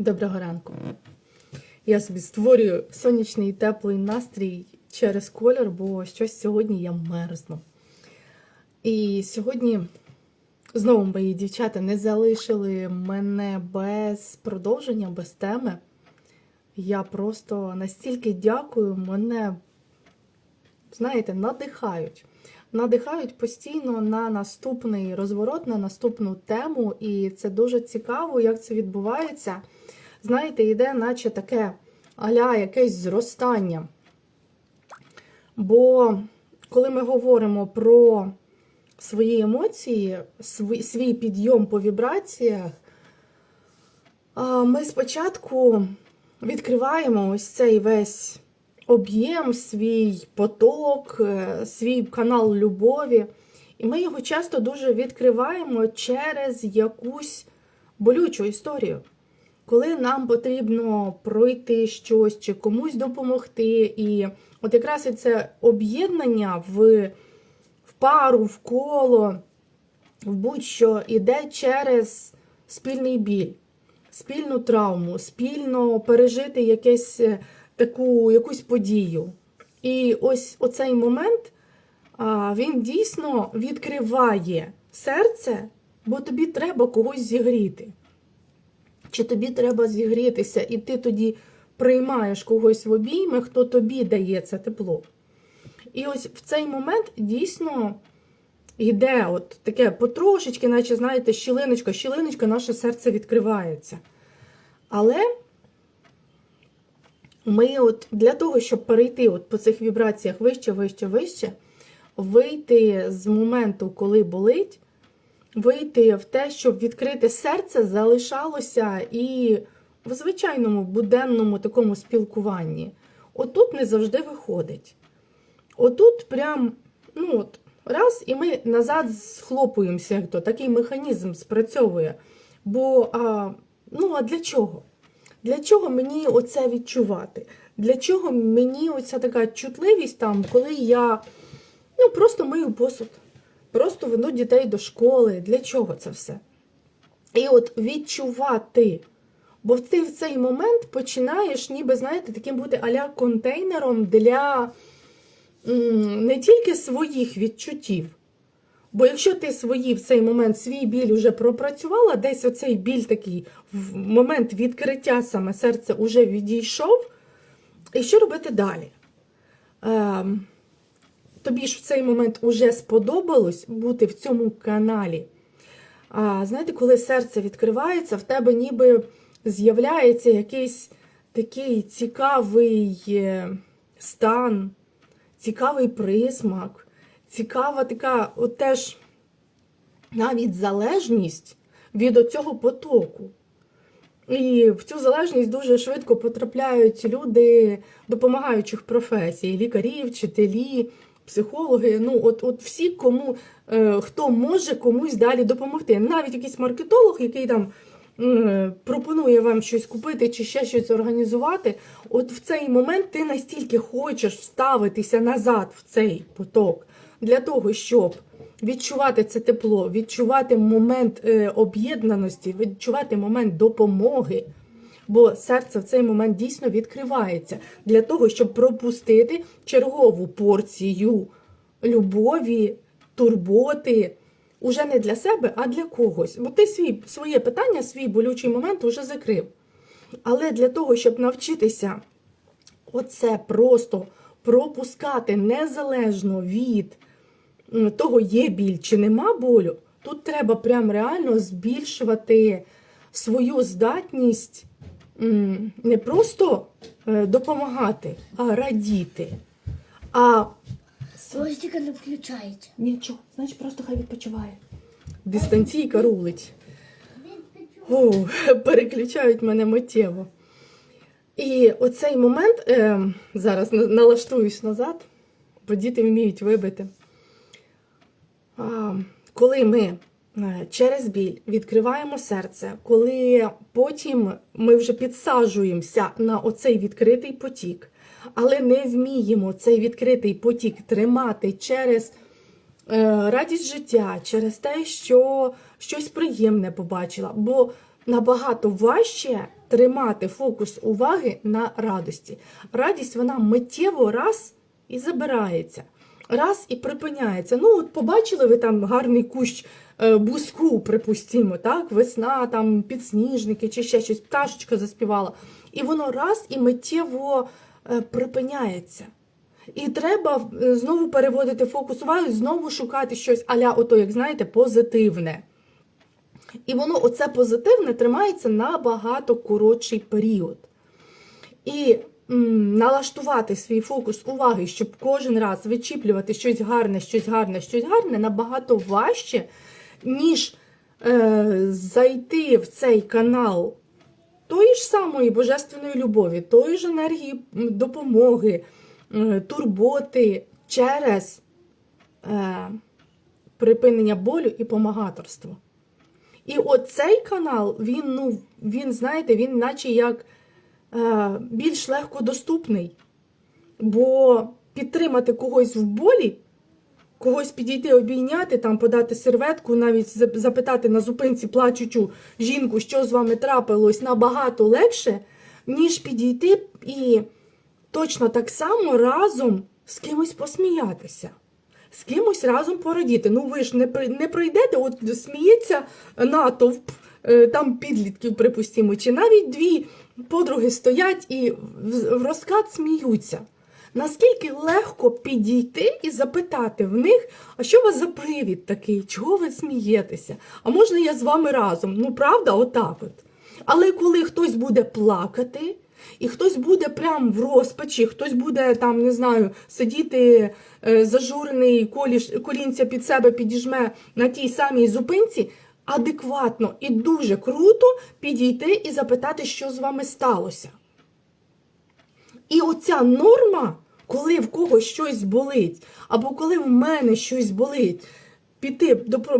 Доброго ранку. Я собі створюю сонячний теплий настрій через колір, бо щось сьогодні я мерзну. І сьогодні знову мої дівчата не залишили мене без продовження, без теми. Я просто настільки дякую, мене, знаєте, надихають. Надихають постійно на наступний розворот, на наступну тему, і це дуже цікаво, як це відбувається. Знаєте, йде, наче таке аля якесь зростання. Бо коли ми говоримо про свої емоції, свій, підйом по вібраціях, ми спочатку відкриваємо ось цей весь об'єм, свій поток, е, свій канал любові. І ми його часто дуже відкриваємо через якусь болючу історію. Коли нам потрібно пройти щось чи комусь допомогти. І от якраз і це об'єднання в, в пару, в коло, в будь-що іде через спільний біль, спільну травму, спільно пережити якесь е, таку якусь подію. І ось оцей момент він дійсно відкриває серце, бо тобі треба когось зігріти. Чи тобі треба зігрітися, і ти тоді приймаєш когось в обійми, хто тобі дає це тепло. І ось в цей момент дійсно йде от таке потрошечки, наче, знаєте, щілиночка, щілиночка, наше серце відкривається. Але ми от для того, щоб перейти от по цих вібраціях вище, вище, вище, вийти з моменту, коли болить, вийти в те, щоб відкрити серце, залишалося і в звичайному буденному такому спілкуванні. Отут не завжди виходить. Отут прям, ну от, раз, і ми назад схлопуємося, як то такий механізм спрацьовує. Бо, а, ну, а для чого? Для чого мені оце відчувати? Для чого мені оця така чутливість там, коли я ну, просто мию посуд, просто веду дітей до школи? Для чого це все? І от відчувати. Бо ти в цей момент починаєш, ніби, знаєте, таким бути аля контейнером для не тільки своїх відчуттів. Бо якщо ти свої в цей момент свій біль вже пропрацювала, десь оцей біль такий в момент відкриття саме серця вже відійшов, і що робити далі? Ем, тобі ж в цей момент уже сподобалось бути в цьому каналі. А знаєте, коли серце відкривається, в тебе ніби з'являється якийсь такий цікавий е, стан, цікавий присмак, цікава така от теж навіть залежність від оцього потоку. І в цю залежність дуже швидко потрапляють люди допомагаючих професій: лікарі, вчителі, психологи. Ну, от, от всі, кому е, хто може комусь далі допомогти. Навіть якийсь маркетолог, який там е, пропонує вам щось купити чи ще щось організувати. От в цей момент ти настільки хочеш вставитися назад в цей поток для того, щоб відчувати це тепло, відчувати момент е, об'єднаності, відчувати момент допомоги. Бо серце в цей момент дійсно відкривається для того, щоб пропустити чергову порцію любові, турботи. Уже не для себе, а для когось. Бо ти свій, своє питання, свій болючий момент уже закрив. Але для того, щоб навчитися оце просто пропускати незалежно від того, є біль чи нема болю, тут треба прям реально збільшувати свою здатність не просто е, допомагати, а радіти. А Свостика не включається. нічого, значить, просто хай відпочиває. Дистанційка рулить. О, переключають мене миттєво. І оцей момент е, зараз на- налаштуюсь назад, бо діти вміють вибити. А, коли ми через біль відкриваємо серце, коли потім ми вже підсаджуємося на оцей відкритий потік, але не вміємо цей відкритий потік тримати через е, радість життя, через те, що щось приємне побачила. Бо набагато важче тримати фокус уваги на радості. Радість вона миттєво раз і забирається, раз і припиняється. Ну, от побачили ви там гарний кущ е, буску, припустімо, так? Весна, там підсніжники чи ще щось, пташечка заспівала. І воно раз і миттєво е, припиняється. І треба е, знову переводити фокус уваги, знову шукати щось аля, ото, як знаєте, позитивне. І воно, оце позитивне, тримається набагато коротший період. І м, налаштувати свій фокус уваги, щоб кожен раз вичіплювати щось гарне, щось гарне, щось гарне, набагато важче, ніж е, зайти в цей канал тої ж самої божественної любові, тої ж енергії допомоги, е, турботи через е, припинення болю і помагаторство. І оцей канал, він, ну, він, знаєте, він наче як е, більш легко доступний. Бо підтримати когось в болі, когось підійти, обійняти, там, подати серветку, навіть запитати на зупинці плачучу жінку, що з вами трапилось, набагато легше, ніж підійти і точно так само разом з кимось посміятися. З кимось разом порадіти. Ну ви ж не, не пройдете, от сміється натовп, е, там підлітків, припустимо, чи навіть дві подруги стоять і в розкат сміються. Наскільки легко підійти і запитати в них, а що у вас за привід такий? Чого ви смієтеся? А можна я з вами разом? Ну, правда, отак от. Але коли хтось буде плакати, і хтось буде прям в розпачі, хтось буде там, не знаю, сидіти е, зажурений, колінця під себе підіжме на тій самій зупинці, адекватно і дуже круто підійти і запитати, що з вами сталося. І оця норма, коли в когось щось болить, або коли в мене щось болить, піти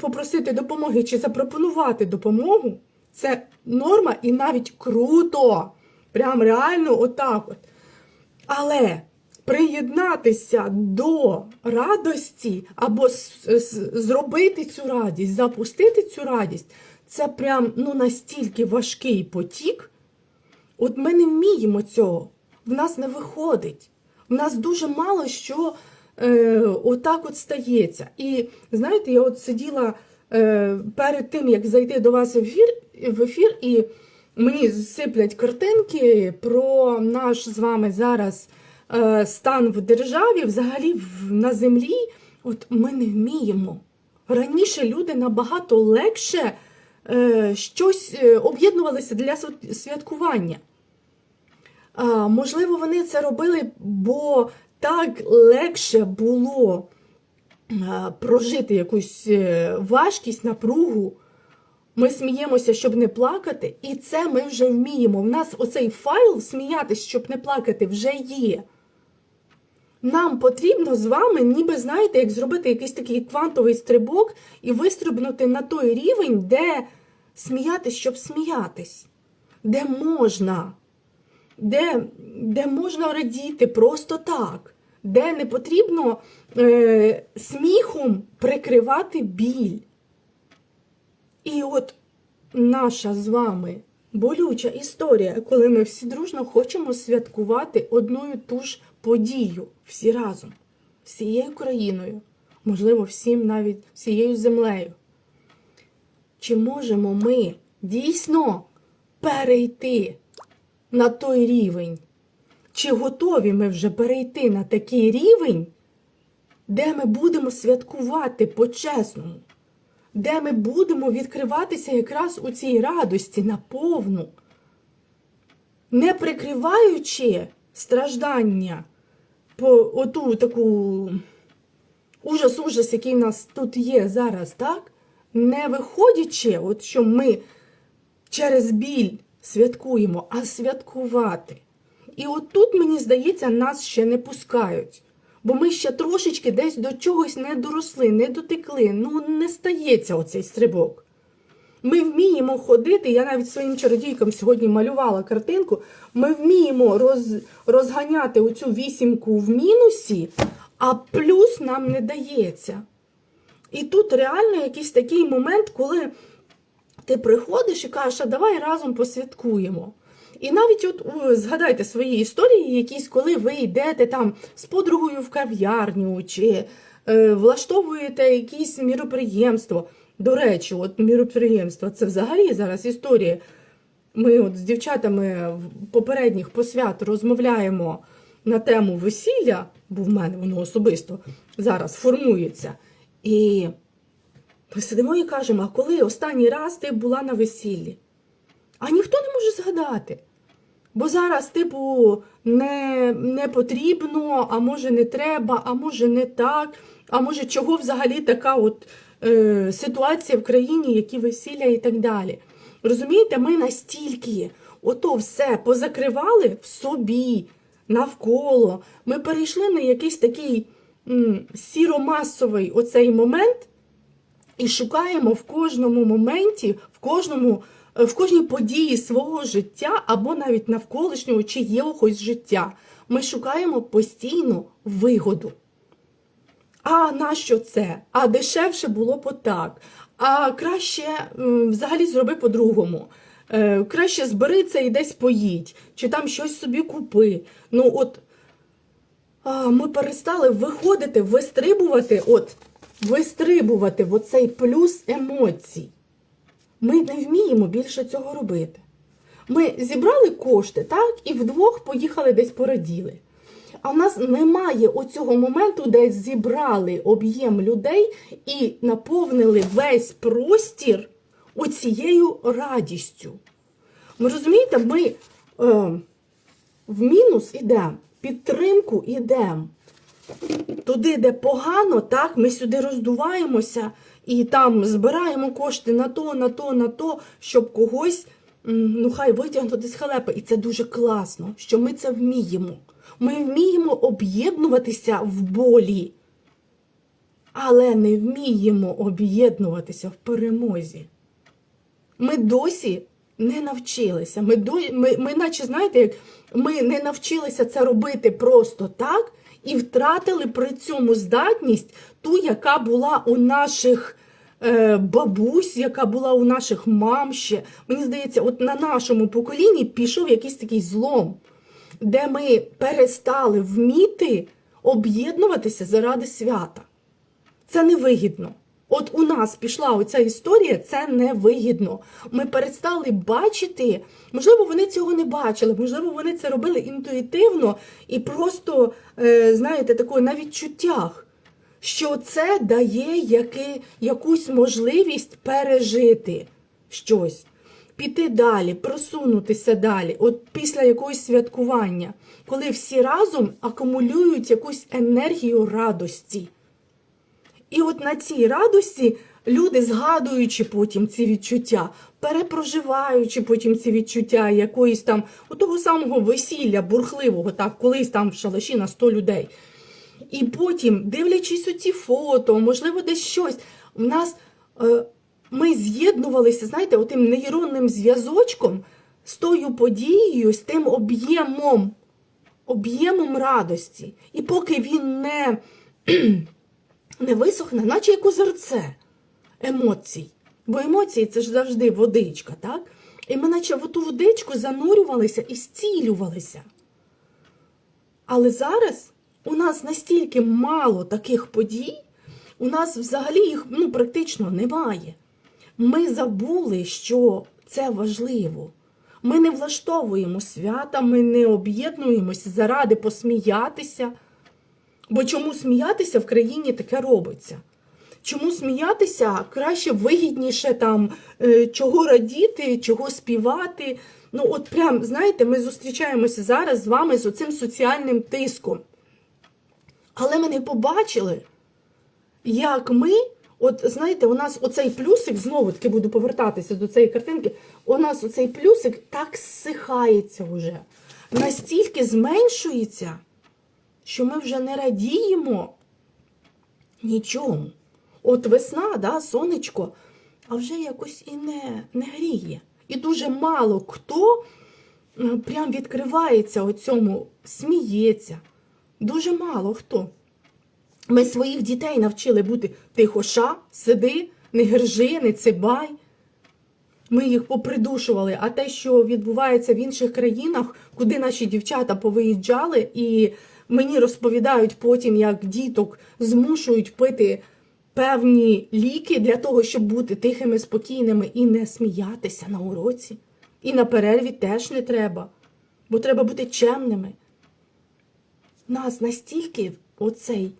попросити допомоги чи запропонувати допомогу, це норма і навіть круто. Прям реально отак от. Але приєднатися до радості або зробити цю радість, запустити цю радість, це прям ну, настільки важкий потік. От ми не вміємо цього. В нас не виходить. В нас дуже мало що е, отак от стається. І знаєте, я от сиділа е, перед тим, як зайти до вас в ефір, в ефір, і мені сиплять картинки про наш з вами зараз е, стан в державі, взагалі на землі. От ми не вміємо. Раніше люди набагато легше е, щось е, об'єднувалися для святкування. А, можливо, вони це робили, бо так легше було прожити якусь е, важкість, напругу. Ми сміємося, щоб не плакати, і це ми вже вміємо. У нас оцей файл сміятись, щоб не плакати, вже є. Нам потрібно з вами, ніби знаєте, як зробити якийсь такий квантовий стрибок і вистрибнути на той рівень, де сміятись, щоб сміятись, де можна де, де можна радіти просто так, де не потрібно е, сміхом прикривати біль. І от наша з вами болюча історія, коли ми всі дружно хочемо святкувати одну і ту ж подію всі разом, всією країною, можливо, всім навіть всією землею. Чи можемо ми дійсно перейти на той рівень? Чи готові ми вже перейти на такий рівень, де ми будемо святкувати по-чесному, де ми будемо відкриватися якраз у цій радості наповну, не прикриваючи страждання по оту таку ужас-ужас, який в нас тут є зараз, так? Не виходячи, от що ми через біль святкуємо, а святкувати. І от тут, мені здається, нас ще не пускають. Бо ми ще трошечки десь до чогось не доросли, не дотекли. Ну, не стається оцей стрибок. Ми вміємо ходити, я навіть своїм чародійкам сьогодні малювала картинку. Ми вміємо роз, розганяти оцю вісімку в мінусі, а плюс нам не дається. І тут реально якийсь такий момент, коли ти приходиш і кажеш, а давай разом посвяткуємо. І навіть от згадайте свої історії, якісь, коли ви йдете там з подругою в кав'ярню чи е, влаштовуєте якісь міроприємство. До речі, от міроприємство це взагалі зараз історія. Ми от з дівчатами в попередніх посвят розмовляємо на тему весілля, бо в мене воно особисто зараз формується. І ми сидимо і кажемо, а коли останній раз ти була на весіллі? А ніхто не може згадати. Бо зараз, типу, не, не потрібно, а може не треба, а може не так, а може чого взагалі така от е, ситуація в країні, які весілля і так далі. Розумієте, ми настільки ото все позакривали в собі, навколо. Ми перейшли на якийсь такий м, сіромасовий оцей момент, і шукаємо в кожному моменті, в кожному, е, в кожній події свого життя або навіть навколишнього чи якогось життя. Ми шукаємо постійно вигоду. А нащо це? А дешевше було б отак. А краще взагалі зроби по-другому. Е, краще збери це і десь поїдь, чи там щось собі купи. Ну от ми перестали виходити, вистрибувати, от, вистрибувати в оцей плюс емоцій. Ми не вміємо більше цього робити. Ми зібрали кошти, так, і вдвох поїхали десь пораділи. А в нас немає оцього моменту, де зібрали об'єм людей і наповнили весь простір оцією радістю. Ви розумієте, ми е, в мінус ідемо, підтримку ідемо. Туди, де погано, так, ми сюди роздуваємося і там збираємо кошти на то, на то, на то, щоб когось, ну хай витягнути з халепи. І це дуже класно, що ми це вміємо. Ми вміємо об'єднуватися в болі, але не вміємо об'єднуватися в перемозі. Ми досі не навчилися. Ми, ми, ми наче, знаєте, як ми не навчилися це робити просто так і втратили при цьому здатність ту, яка була у наших е, бабусь, яка була у наших мам ще. Мені здається, от на нашому поколінні пішов якийсь такий злом, де ми перестали вміти об'єднуватися заради свята. Це невигідно. От у нас пішла оця історія, це невигідно. Ми перестали бачити, можливо, вони цього не бачили, можливо, вони це робили інтуїтивно і просто, е, знаєте, такої на відчуттях, що це дає яки, якусь можливість пережити щось, піти далі, просунутися далі, от після якогось святкування, коли всі разом акумулюють якусь енергію радості. І от на цій радості люди, згадуючи потім ці відчуття, перепроживаючи потім ці відчуття якоїсь там того самого весілля бурхливого, так, колись там в шалаші на 100 людей. І потім, дивлячись у ці фото, можливо, десь щось, в нас е, ми з'єднувалися, знаєте, отим нейронним зв'язочком з тою подією, з тим об'ємом, об'ємом радості. І поки він не не висохне, наче як озерце емоцій. Бо емоції це ж завжди водичка, так? І ми наче в ту водичку занурювалися і зцілювалися. Але зараз у нас настільки мало таких подій, у нас взагалі їх ну, практично немає. Ми забули, що це важливо. Ми не влаштовуємо свята, ми не об'єднуємося заради посміятися. Бо чому сміятися в країні таке робиться? Чому сміятися краще вигідніше там, е, чого радіти, чого співати? Ну, от прям, знаєте, ми зустрічаємося зараз з вами з оцим соціальним тиском. Але ми не побачили, як ми, от знаєте, у нас оцей плюсик, знову таки буду повертатися до цієї картинки, у нас оцей плюсик так зсихається вже, настільки зменшується що ми вже не радіємо нічому. От весна, да, сонечко, а вже якось і не, не гріє. І дуже мало хто е, прям відкривається у цьому, сміється. Дуже мало хто. Ми своїх дітей навчили бути тихоша, сиди, не гержи, не цибай. ми їх попридушували. А те, що відбувається в інших країнах, куди наші дівчата повиїжджали, і мені розповідають потім, як діток змушують пити певні ліки для того, щоб бути тихими, спокійними і не сміятися на уроці. І на перерві теж не треба, бо треба бути чемними. Нас настільки оцей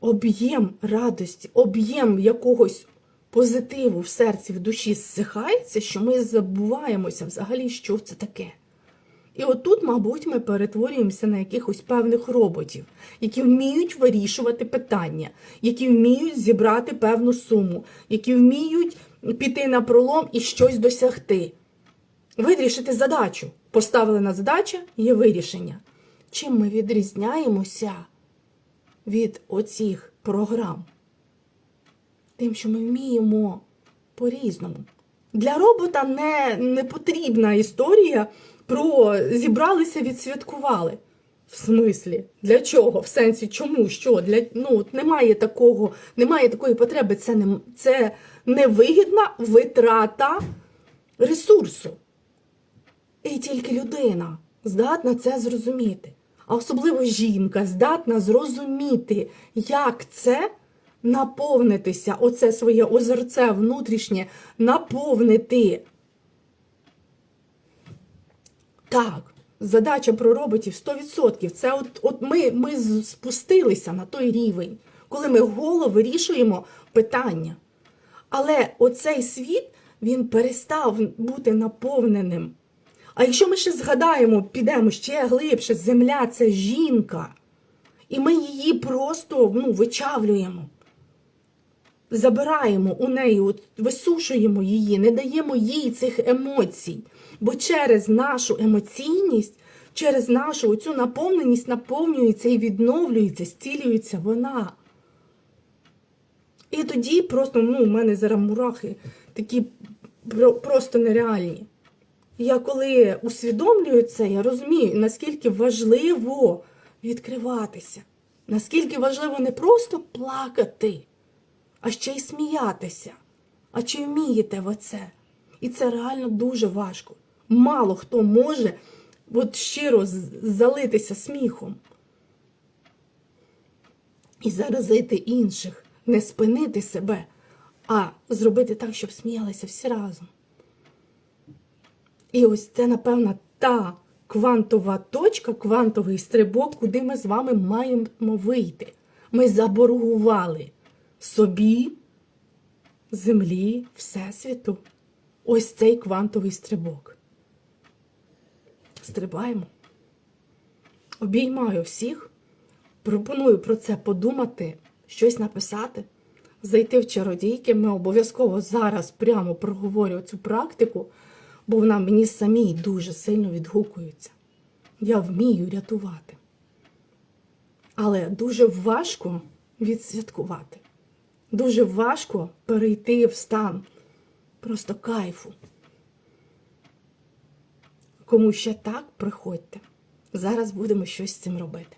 об'єм радості, об'єм якогось позитиву в серці, в душі зсихається, що ми забуваємося взагалі, що це таке. І отут, мабуть, ми перетворюємося на якихось певних роботів, які вміють вирішувати питання, які вміють зібрати певну суму, які вміють піти на пролом і щось досягти. Вирішити задачу. Поставлена задача є вирішення. Чим ми відрізняємося від оцих програм? Тим, що ми вміємо по-різному. Для робота не, не потрібна історія про зібралися, відсвяткували. В смислі? Для чого? В сенсі чому? Що? Для, ну, от немає такого, немає такої потреби. Це, не, це невигідна витрата ресурсу. І тільки людина здатна це зрозуміти. А особливо жінка здатна зрозуміти, як це наповнитися, оце своє озерце внутрішнє, наповнити. Так, задача про роботів 100%. Це от, от ми, ми спустилися на той рівень, коли ми голо вирішуємо питання. Але оцей світ він перестав бути наповненим. А якщо ми ще згадаємо, підемо ще глибше, земля це жінка, і ми її просто ну, вичавлюємо, забираємо у неї, от, висушуємо її, не даємо їй цих емоцій. Бо через нашу емоційність, через нашу цю наповненість наповнюється і відновлюється, зцілюється вона. І тоді просто, ну, у мене зараз мурахи такі просто нереальні. Я коли усвідомлюю це, я розумію, наскільки важливо відкриватися, наскільки важливо не просто плакати, а ще й сміятися. А чи вмієте ви це? І це реально дуже важко. Мало хто може от щиро залитися сміхом і заразити інших, не спинити себе, а зробити так, щоб сміялися всі разом. І ось це, напевно, та квантова точка, квантовий стрибок, куди ми з вами маємо вийти. Ми заборгували собі, землі, Всесвіту. Ось цей квантовий стрибок. Стрибаємо. Обіймаю всіх. Пропоную про це подумати, щось написати, зайти в чародійки. Ми обов'язково зараз прямо проговорю цю практику, бо вона мені самій дуже сильно відгукується. Я вмію рятувати. Але дуже важко відсвяткувати. Дуже важко перейти в стан просто кайфу. Кому ще так, приходьте. Зараз будемо щось з цим робити.